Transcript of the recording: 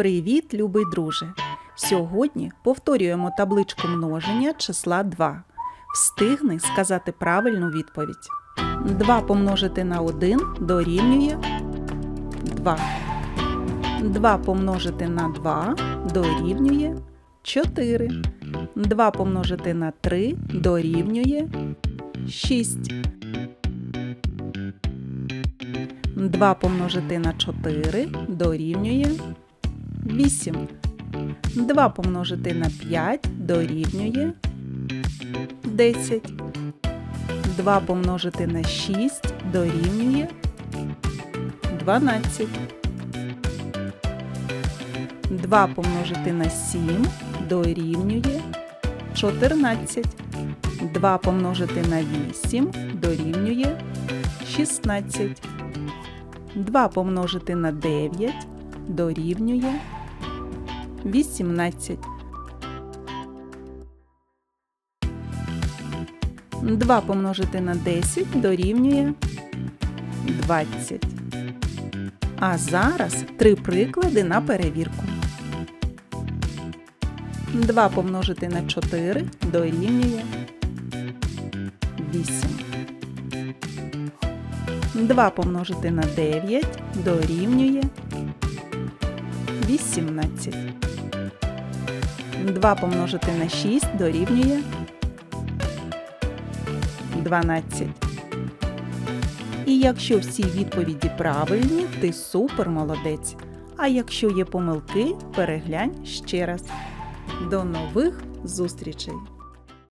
Привіт, любий друже! Сьогодні повторюємо табличку множення числа 2. Встигни сказати правильну відповідь. 2 помножити на 1 дорівнює 2. 2 помножити на 2 дорівнює 4. 2 помножити на 3 дорівнює 6. 2 помножити на 4 дорівнює 8. 2 помножити на 5 дорівнює 10. 2 помножити на 6 дорівнює 12. 2 помножити на 7 дорівнює 14. 2 помножити на 8 дорівнює 16. 2 помножити на 9 дорівнює 18. 2 помножити на 10 дорівнює 20. А зараз три приклади на перевірку. 2 помножити на 4 дорівнює 8. 2 помножити на 9 дорівнює 18. 2 помножити на 6 дорівнює 12. І якщо всі відповіді правильні, ти супер молодець. А якщо є помилки, переглянь ще раз. До нових зустрічей!